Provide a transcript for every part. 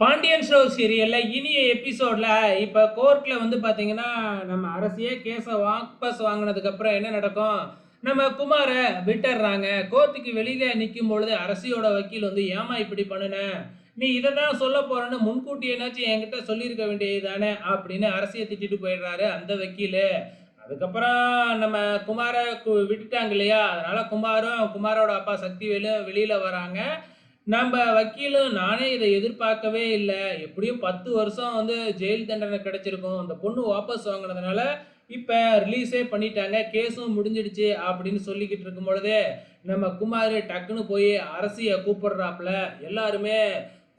Pandian show சீரியலில் இனிய எபிசோடில் இப்போ கோர்ட்டில் வந்து பார்த்தீங்கன்னா நம்ம அரசியே கேஸை வாபஸ் வாங்கினதுக்கப்புறம் என்ன நடக்கும்? நம்ம குமாரை விட்டுடுறாங்க. கோர்ட்டுக்கு வெளியில் நிற்கும் பொழுது அரசியோட வக்கீல் வந்து ஏமா இப்படி பண்ணுன? நீ இதை தான் சொல்ல போறேன்னு முன்கூட்டி என்னாச்சும் என்கிட்ட சொல்லியிருக்க வேண்டியது தானே அப்படின்னு அரசியை திட்டிட்டு போயிடுறாரு அந்த வக்கீல். அதுக்கப்புறம் நம்ம குமாரை விட்டுட்டாங்க இல்லையா? அதனால குமாரும் குமாரோட அப்பா சக்திவேலும் வெளியில் வராங்க. நம்ம வக்கீலும் நானே இதை எதிர்பார்க்கவே இல்லை. எப்படியும் பத்து வருஷம் வந்து ஜெயில் தண்டனை கிடைச்சிருக்கும். அந்த பொண்ணு வாபஸ் வாங்கினதுனால இப்போ ரிலீஸே பண்ணிட்டாங்க. கேஸும் முடிஞ்சிடுச்சு அப்படின்னு சொல்லிக்கிட்டு இருக்கும் பொழுதே நம்ம குமார் டக்குன்னு போய் அரசியை கூப்பிடுறாப்புல. எல்லாருமே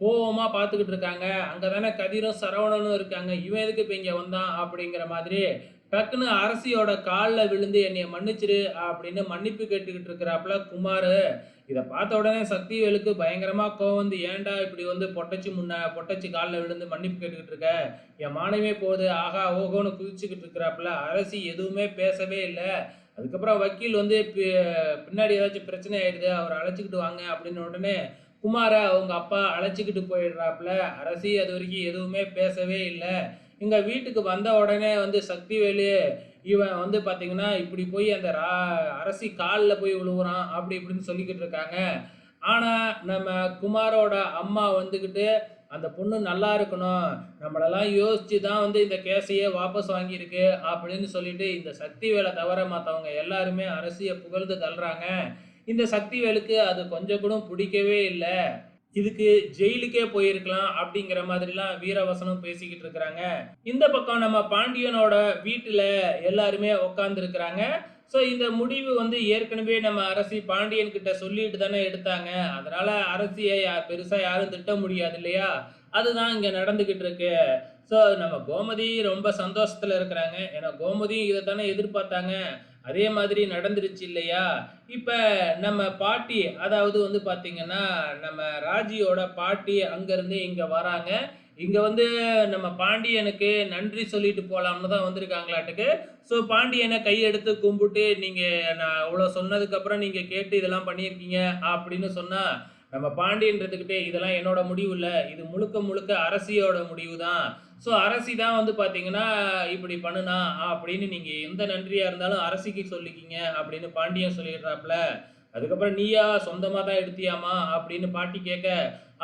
கோவமாக பார்த்துக்கிட்டு இருக்காங்க. அங்கே தானே கதிரும் சரவணனும் இருக்காங்க. இவன் எதுக்கு இப்போ இங்கே வந்தான் அப்படிங்கிற மாதிரி டக்குன்னு அரசியோட காலில் விழுந்து என்னைய மன்னிச்சிரு அப்படின்னு மன்னிப்பு கேட்டுக்கிட்டு இருக்கிறாப்புல குமார் இதை பார்த்த உடனே சக்திவேலுக்கு பயங்கரமாக கோவம் வந்து ஏன்டா இப்படி வந்து பொட்டச்சி முன்ன பொட்டச்சி காலில் விழுந்து மன்னிப்பு கேட்டுக்கிட்டு இருக்க? என் மானமே போகுது ஆகா ஓகோன்னு குதிச்சுக்கிட்டு இருக்கிறாப்புல அரசி எதுவுமே பேசவே இல்லை. அதுக்கப்புறம் வக்கீல் வந்து பி- பின்னாடி ஏதாச்சும் பிரச்சனை ஆயிடுது அவரை அழைச்சிக்கிட்டு வாங்க அப்படின்னு உடனே குமாரை அவங்க அப்பா அழைச்சிக்கிட்டு போயிடுறாப்புல அரசி அது வரைக்கும் எதுவுமே பேசவே இல்லை. எங்கள் வீட்டுக்கு வந்த உடனே வந்து சக்திவேலு இவன் வந்து பார்த்தீங்கன்னா இப்படி போய் அந்த ரா அரசி காலில் போய் விழுவுறான் அப்படி இப்படின்னு சொல்லிக்கிட்டு இருக்காங்க. ஆனால் நம்ம குமாரோட அம்மா வந்துக்கிட்டு அந்த பொண்ணு நல்லா இருக்கணும் நம்மளெல்லாம் யோசித்து தான் வந்து இந்த கேஸையே வாபஸ் வாங்கியிருக்கு அப்படின்னு சொல்லிட்டு இந்த சக்தி வேலை தவிர மற்றவங்க எல்லாருமே அரசியை புகழ்ந்து தள்ளுறாங்க. இந்த சக்தி வேலுக்கு அது கொஞ்சம் கூட பிடிக்கவே இல்லை. இதுக்கு ஜெயிலுக்கே போயிருக்கலாம் அப்படிங்கிற மாதிரிலாம் வீரவசனம் பேசிக்கிட்டு இருக்கிறாங்க. இந்த பக்கம் நம்ம பாண்டியனோட வீட்டில் எல்லாருமே உக்காந்துருக்குறாங்க. ஸோ இந்த முடிவு வந்து ஏற்கனவே நம்ம அரசி பாண்டியன் கிட்ட சொல்லிட்டு தானே எடுத்தாங்க. அதனால அரசியை யா- பெருசாக யாரும் திட்ட முடியாது இல்லையா? அதுதான் இங்கே நடந்துக்கிட்டு இருக்கு. ஸோ நம்ம கோமதி ரொம்ப சந்தோஷத்தில் இருக்கிறாங்க. ஏன்னா கோமதியும் இதை தானே எதிர்பார்த்தாங்க. அதே மாதிரி நடந்துருச்சு இல்லையா? இப்போ நம்ம பாட்டி அதாவது வந்து பார்த்திங்கன்னா நம்ம ராஜியோட பாட்டி அங்கேருந்து இங்கே வராங்க. இங்கே வந்து நம்ம பாண்டியனுக்கு நன்றி சொல்லிட்டு போகலாம்னு தான் வந்திருக்காங்களாட்டுக்கு. ஸோ பாண்டியனை கையெடுத்து கும்பிட்டு நீங்கள் நான் இவ்வளோ சொன்னதுக்கப்புறம் நீங்கள் கேட்டு இதெல்லாம் பண்ணியிருக்கீங்க அப்படின்னு சொன்னால் நம்ம பாண்டியன்றதுக்கிட்டே இதெல்லாம் என்னோட முடிவு இல்லை இது முழுக்க முழுக்க அரசியோட முடிவு தான் ஸோ அரசி தான் வந்து பார்த்தீங்கன்னா இப்படி பண்ணுனா அப்படின்னு நீங்கள் எந்த நன்றியாக இருந்தாலும் அரசிக்கு சொல்லிக்கிங்க அப்படின்னு பாண்டியன் சொல்லிடுறாப்புல. அதுக்கப்புறம் நீயா சொந்தமாக தான் எடுத்தியாமா அப்படின்னு பாட்டி கேட்க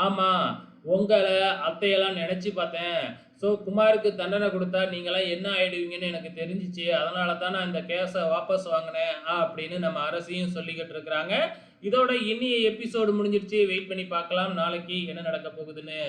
ஆமாம் உங்களை அத்தையெல்லாம் நினச்சி பார்த்தேன். ஸோ குமாருக்கு தண்டனை கொடுத்தா நீங்களாம் என்ன ஆயிடுவீங்கன்னு எனக்கு தெரிஞ்சிச்சு. அதனால தான் நான் இந்த கேஸை வாபஸ் வாங்கினேன் அப்படின்னு நம்ம அரசியும் சொல்லிக்கிட்டு இருக்கிறாங்க. இதோட இனிய எபிசோடு முடிஞ்சிருச்சு. வெயிட் பண்ணி பார்க்கலாம். நாளைக்கு என்ன நடக்க போகுதுன்னு.